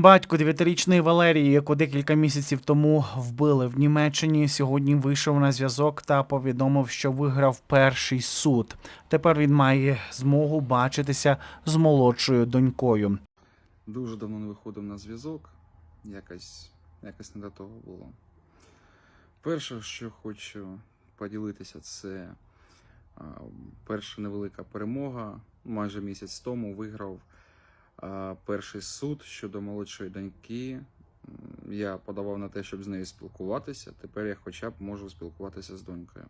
Батько дев'ятирічної Валерії, яку декілька місяців тому вбили в Німеччині, сьогодні вийшов на зв'язок та повідомив, що виграв перший суд. Тепер він має змогу бачитися з молодшою донькою. Дуже давно не виходив на зв'язок. Якось, якось не до того було. Перше, що хочу поділитися, це перша невелика перемога. Майже місяць тому виграв перший суд щодо молодшої доньки. Я подавав на те, щоб з нею спілкуватися. Тепер я хоча б можу спілкуватися з донькою.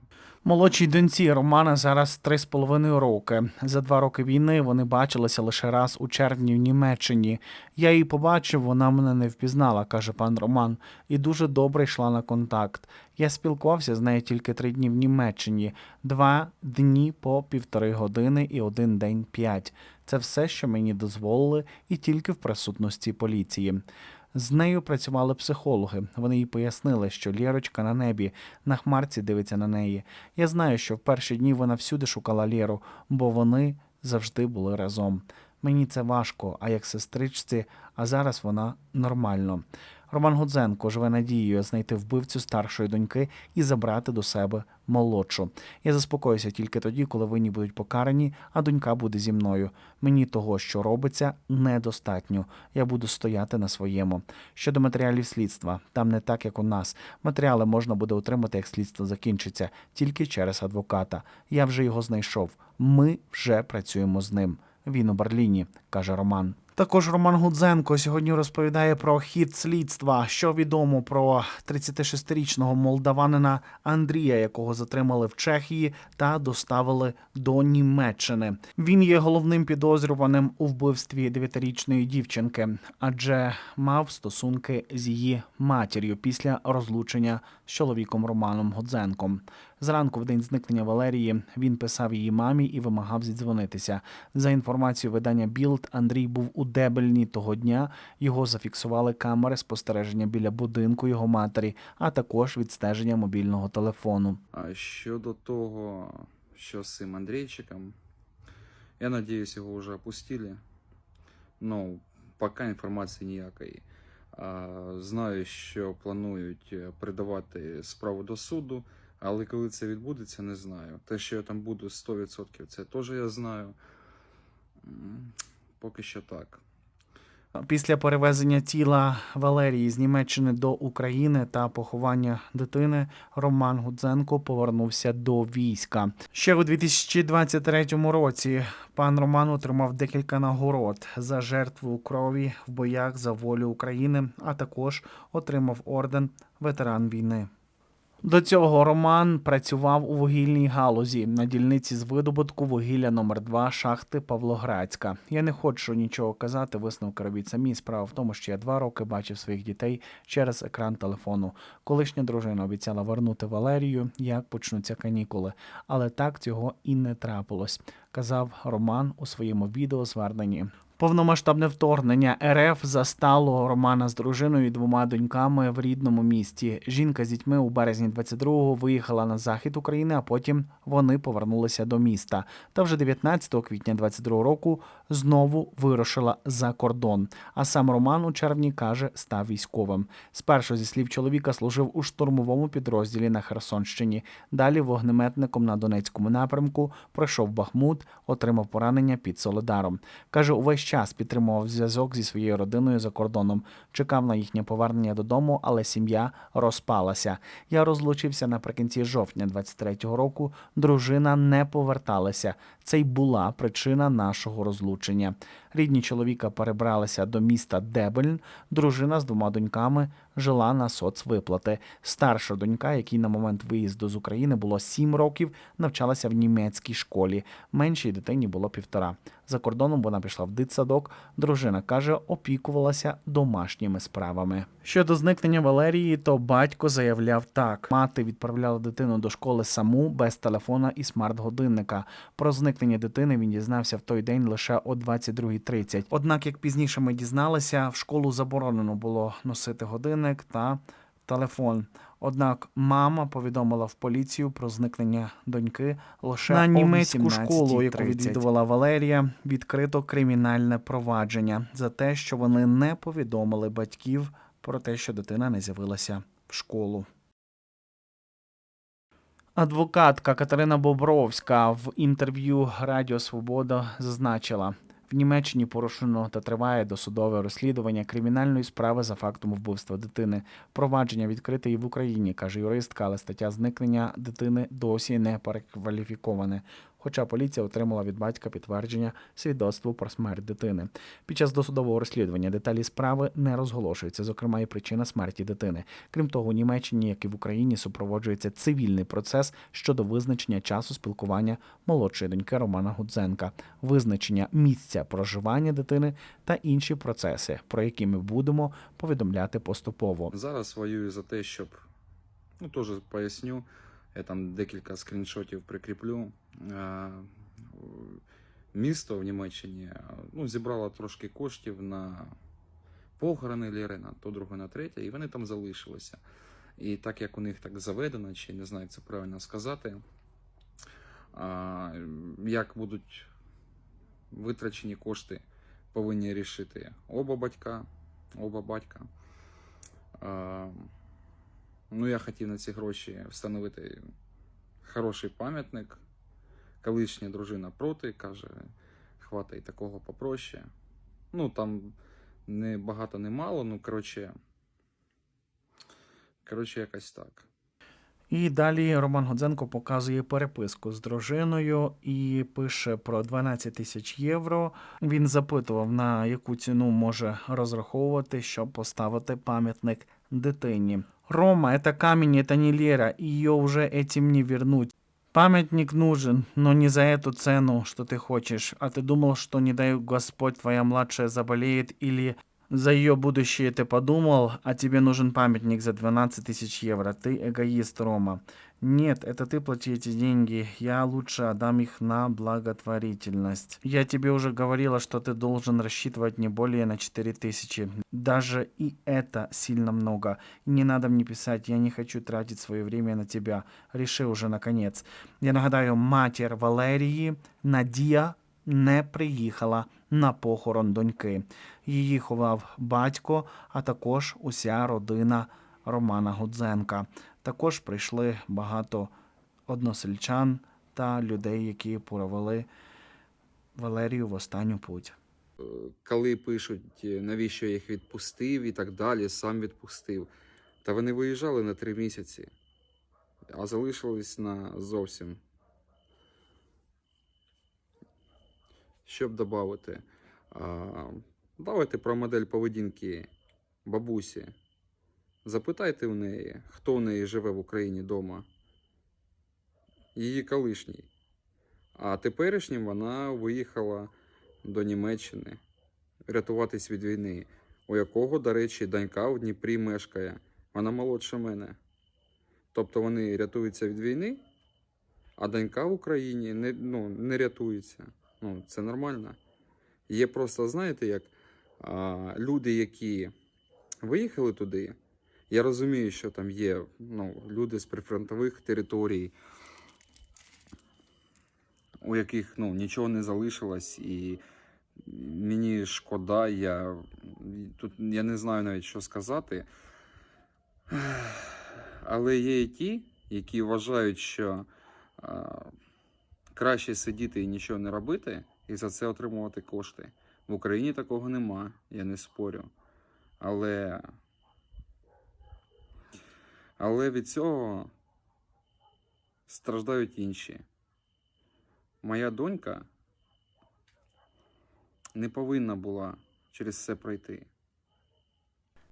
Молодшій доньці Романа зараз три з половиною роки. За два роки війни вони бачилися лише раз у червні в Німеччині. Я її побачив, вона мене не впізнала, каже пан Роман, і дуже добре йшла на контакт. Я спілкувався з нею тільки три дні в Німеччині, два дні по півтори години і один день п'ять. Це все, що мені дозволили, і тільки в присутності поліції. З нею працювали психологи. Вони їй пояснили, що Лєрочка на небі, на хмарці дивиться на неї. Я знаю, що в перші дні вона всюди шукала Лєру, бо вони завжди були разом. Мені це важко, а як сестричці, а зараз вона нормально. Роман Гудзенко живе надією знайти вбивцю старшої доньки і забрати до себе молодшу. Я заспокоюся тільки тоді, коли винні будуть покарані, а донька буде зі мною. Мені того, що робиться, недостатньо. Я буду стояти на своєму. Щодо матеріалів слідства, там не так, як у нас. Матеріали можна буде отримати, як слідство закінчиться, тільки через адвоката. Я вже його знайшов. Ми вже працюємо з ним. Він у Берліні, каже Роман. Також Роман Гудзенко сьогодні розповідає про хід слідства, що відомо про 36-річного молдаванина Андрія, якого затримали в Чехії та доставили до Німеччини. Він є головним підозрюваним у вбивстві 9-річної дівчинки, адже мав стосунки з її матір'ю після розлучення з чоловіком Романом Гудзенком. Зранку, в день зникнення Валерії, він писав її мамі і вимагав зідзвонитися. За інформацією видання Білд, Андрій був у Дебельні того дня. Його зафіксували камери спостереження біля будинку його матері, а також відстеження мобільного телефону. А щодо того, що з цим Андрійчиком, я надіюсь, його вже опустили. Ну, поки інформації ніякої. Знаю, що планують е, передавати справу до суду, але коли це відбудеться, не знаю. Те, що я там буду 100%, це теж я знаю. Поки що так. Після перевезення тіла Валерії з Німеччини до України та поховання дитини Роман Гудзенко повернувся до війська. Ще у 2023 році пан Роман отримав декілька нагород за жертву крові в боях за волю України, а також отримав орден ветеран війни. До цього Роман працював у вугільній галузі на дільниці з видобутку вугілля номер 2 шахти Павлоградська. Я не хочу нічого казати, висновки робіть самі. Справа в тому, що я два роки бачив своїх дітей через екран телефону. Колишня дружина обіцяла вернути Валерію, як почнуться канікули, але так цього і не трапилось, казав Роман у своєму відеозверненні. Повномасштабне вторгнення РФ застало Романа з дружиною і двома доньками в рідному місті. Жінка з дітьми у березні 22-го виїхала на захід України, а потім вони повернулися до міста. Та вже 19 квітня 22-го року знову вирушила за кордон. А сам Роман у червні каже, став військовим. Спершу, зі слів чоловіка, служив у штурмовому підрозділі на Херсонщині. Далі вогнеметником на Донецькому напрямку пройшов Бахмут, отримав поранення під Солидаром. Каже, увесь час підтримував зв'язок зі своєю родиною за кордоном. Чекав на їхнє повернення додому, але сім'я розпалася. Я розлучився наприкінці жовтня 23-го року. Дружина не поверталася. Це й була причина нашого розлучення. Рідні чоловіка перебралися до міста Дебельн. Дружина з двома доньками жила на соцвиплати. Старша донька, якій на момент виїзду з України було 7 років, навчалася в німецькій школі. Меншій дитині було півтора. За кордоном вона пішла в дитсадок. Дружина каже, опікувалася домашніми справами. Щодо зникнення Валерії, то батько заявляв так: мати відправляла дитину до школи саму без телефона і смарт-годинника. Про зникнення дитини він дізнався в той день лише о 22.30. Однак, як пізніше ми дізналися, в школу заборонено було носити годинник та телефон. Однак мама повідомила в поліцію про зникнення доньки лише На німецьку школу, яку відвідувала Валерія, відкрито кримінальне провадження за те, що вони не повідомили батьків про те, що дитина не з'явилася в школу. Адвокатка Катерина Бобровська в інтерв'ю Радіо Свобода зазначила. В Німеччині порушено та триває досудове розслідування кримінальної справи за фактом вбивства дитини. Провадження відкрите і в Україні, каже юристка, але стаття зникнення дитини досі не перекваліфіковане. Хоча поліція отримала від батька підтвердження свідоцтву про смерть дитини. Під час досудового розслідування деталі справи не розголошуються, зокрема і причина смерті дитини. Крім того, у Німеччині, як і в Україні, супроводжується цивільний процес щодо визначення часу спілкування молодшої доньки Романа Гудзенка, визначення місця проживання дитини та інші процеси, про які ми будемо повідомляти поступово. Зараз воюю за те, щоб ну теж поясню. Я там декілька скріншотів прикріплю. Е, Місто в Німеччині е, ну, зібрало трошки коштів на похорони Лєри, на то друге, на третє, і вони там залишилися. І так як у них так заведено, чи не знаю, як це правильно сказати, як будуть витрачені кошти, повинні рішити оба батька, оба батька. Ну, я хотів на ці гроші встановити хороший пам'ятник. Колишня дружина проти, каже, хватай такого попроще. Ну, там не багато, не мало, ну, коротше. Коротше, якось так. І далі Роман Гудзенко показує переписку з дружиною і пише про 12 тисяч євро. Він запитував, на яку ціну може розраховувати, щоб поставити пам'ятник дитині. Рома, это камень, это не Лера, ее уже этим не вернуть. Памятник нужен, но не за эту цену, что ты хочешь. А ты думал, что не дай Господь твоя младшая заболеет или за ее будущее ты подумал, а тебе нужен памятник за 12 тысяч евро. Ты эгоист, Рома. Нет, это ты плати эти деньги. Я лучше отдам их на благотворительность. Я тебе уже говорила, что ты должен рассчитывать не более на 4 тысячи. Даже и это сильно много. И не надо мне писать, я не хочу тратить свое время на тебя. Реши уже наконец. Я нагадаю, матір Валерії Надія не приїхала на похорон доньки. Її ховав батько, а також уся родина Романа Гудзенка. Також прийшли багато односельчан та людей, які провели Валерію в останню путь. Коли пишуть, е, навіщо я їх відпустив і так далі, сам відпустив. Та вони виїжджали на три місяці, а залишились на зовсім. Щоб додати, давайте про модель поведінки бабусі. Запитайте у неї, хто в неї живе в Україні вдома. Її колишній. А теперішнім вона виїхала до Німеччини рятуватись від війни, у якого, до речі, донька в Дніпрі мешкає. Вона молодша мене. Тобто вони рятуються від війни, а донька в Україні не, ну, не рятується. Ну, це нормально. Є просто, знаєте, як а, люди, які виїхали туди. Я розумію, що там є ну, люди з прифронтових територій, у яких ну, нічого не залишилось, і мені шкода, я тут я не знаю навіть, що сказати. Але є і ті, які вважають, що а, краще сидіти і нічого не робити, і за це отримувати кошти. В Україні такого нема, я не спорю. Але, але від цього страждають інші. Моя донька не повинна була через це пройти.